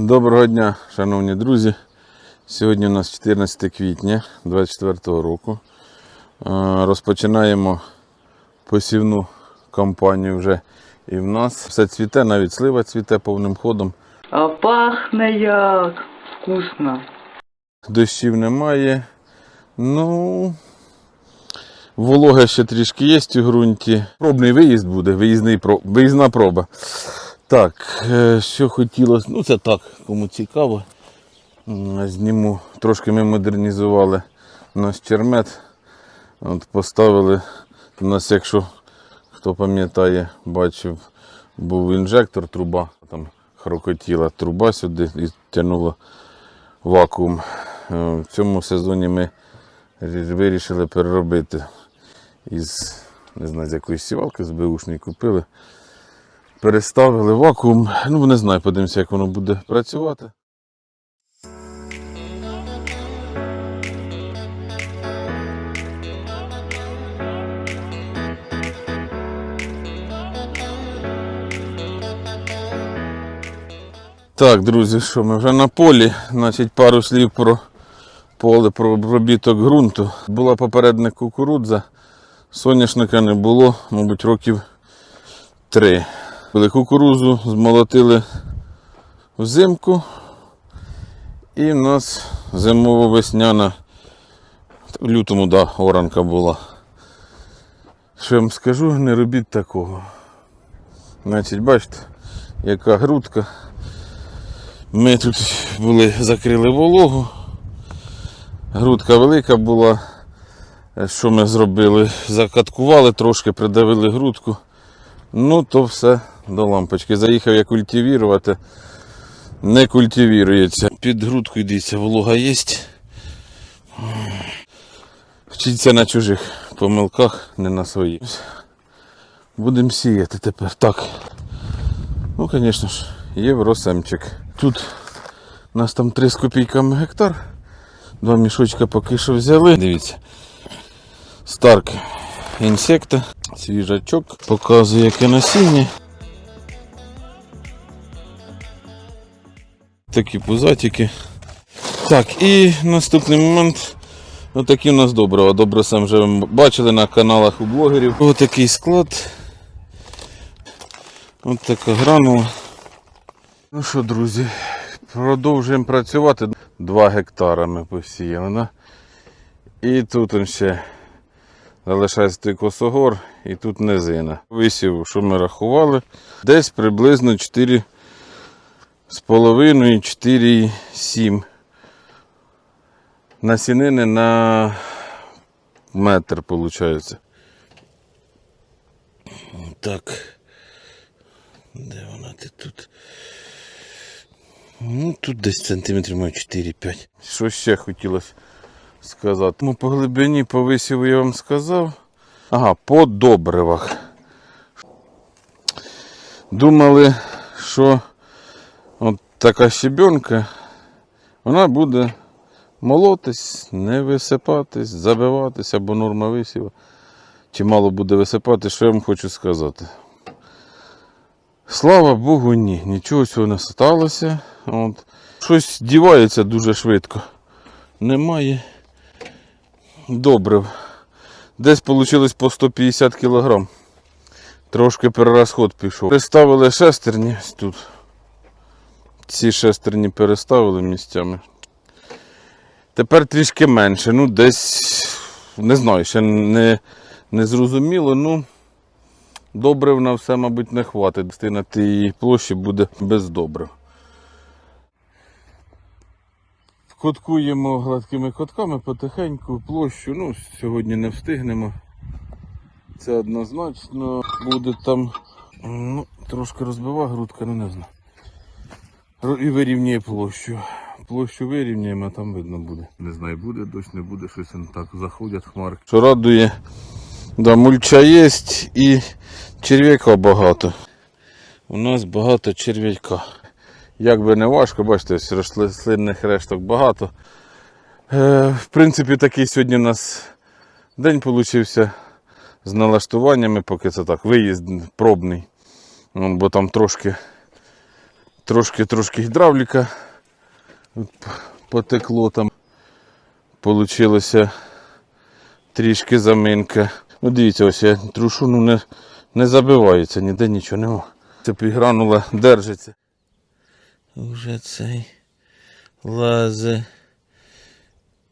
Доброго дня, шановні друзі. Сьогодні у нас 14 квітня 2024 року. Е, Розпочинаємо посівну кампанію вже і в нас. Все цвіте, навіть слива цвіте повним ходом. А пахне як вкусно. Дощів немає. Ну, волога ще трішки є у ґрунті. Пробний виїзд буде, виїзний, виїзна проба. Так, е, що хотілося, ну це так, кому цікаво. Зніму, трошки ми модернізували наш чермет. От поставили. У нас, якщо хто пам'ятає, бачив, був інжектор, труба, там хрокотіла труба сюди і тягнула вакуум. Е, В цьому сезоні ми вирішили переробити із, не знаю, з якоїсь сівалки з беушної купили. Переставили вакуум. Ну, не знаю, подивимося, як воно буде працювати. Так, друзі, що ми вже на полі. Значить, пару слів про поле, про обробіток ґрунту. Була попередня кукурудза, соняшника не було, мабуть, років три. Кукурузу змолотили взимку, і в нас зимово-весняна, в лютому, да, оранка була. Що я вам скажу, не робіть такого. Значить, бачите, яка грудка. Ми тут були, закрили вологу. Грудка велика була. Що ми зробили? Закаткували трошки, придавили грудку. Ну, то все до лампочки. Заїхав я культивірувати. Не культивірується. Під грудкою дивіться, волога є. Вчиться на чужих помилках, не на своїх. Будемо сіяти тепер. Так. Ну, звісно ж, євросемчик. Тут у нас там 3 з копійками гектар. Два мішочка поки що взяли. Дивіться. Старк інсекта, свіжачок, показує яке насіння. Такі пузатики. Так, і наступний момент. Отакі у нас доброго. Добре сам вже бачили на каналах у блогерів. Ось такий склад. Ось така гранула. Ну що, друзі, продовжуємо працювати. Два гектара ми посіяли. І тут он ще залишається той косогор, і тут низина. Висів, що ми рахували, десь приблизно 4 з половиною 4,7 насінини на метр, виходить. Так. Де вона ти тут? Ну, тут десь сантиметрів має 4-5. Що ще хотілося сказати? Ну, по глибині по висіву я вам сказав. Ага, по добривах. Думали, що така щебенка, вона буде молотись, не висипатись, забиватись або норма висіва. Чи мало буде висипати, що я вам хочу сказати. Слава Богу, ні. Нічого цього не сталося. От. Щось дівається дуже швидко. Немає добрив. Десь вийшло по 150 кг. Трошки перерозход пішов. Переставили шестерні тут. Ці шестерні переставили місцями. Тепер трішки менше. Ну, десь, не знаю, ще не, не зрозуміло. Ну, Добрив на все, мабуть, не хватить. Частина тієї площі буде без добрив. Коткуємо гладкими котками потихеньку площу. Ну, сьогодні не встигнемо. Це однозначно буде там. Ну, трошки розбива грудка, ну не знаю. І вирівнює площу. Площу вирівняємо, а там видно буде. Не знаю, буде дощ, не буде, щось він так заходять хмарки. Що радує, да, мульча є і черв'яка багато. У нас багато черв'яка. Як би не важко, бачите, ось рослинних решток багато. Е, в принципі, такий сьогодні у нас день получився з налаштуваннями, поки це так, виїзд пробний. Ну, бо там трошки Трошки-трошки гідравліка потекло там. Получилося трішки заминка. Ну дивіться, ось я трушу, ну не, не забивається, ніде нічого нема. Це гранула держиться. Уже цей лазе.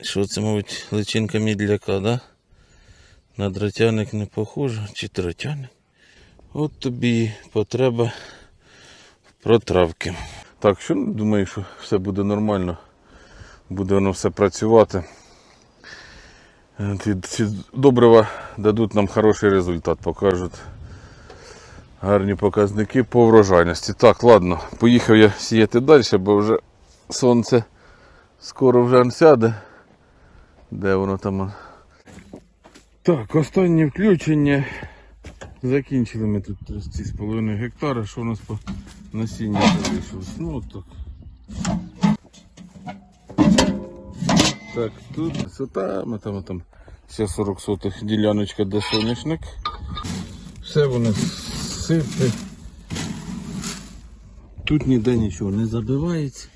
Що це, мабуть, личинка мідляка, да? На дротяник не похоже, чи дротяник. От тобі потреба протравки. Так, що думаю, що все буде нормально. Буде воно все працювати. Е, Ці, добрива дадуть нам хороший результат, покажуть гарні показники по врожайності. Так, ладно, поїхав я сіяти далі, бо вже сонце скоро вже сяде. Де воно там? Так, останнє включення. Закінчили ми тут 3,5 гектара. Що у нас по насінню залишилось? Ну так. Так, тут висота, ми там, там ще 40 сотих діляночка, де соняшник. Все воно сипе. Тут ніде нічого не забивається.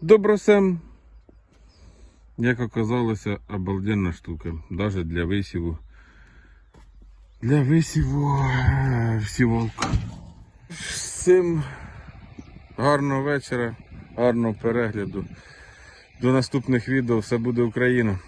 Добросем. Як оказалося, обалденна штука. Навіть для висіву. Для висіву е. Всім гарного вечора, гарного перегляду. До наступних відео. Все буде Україна.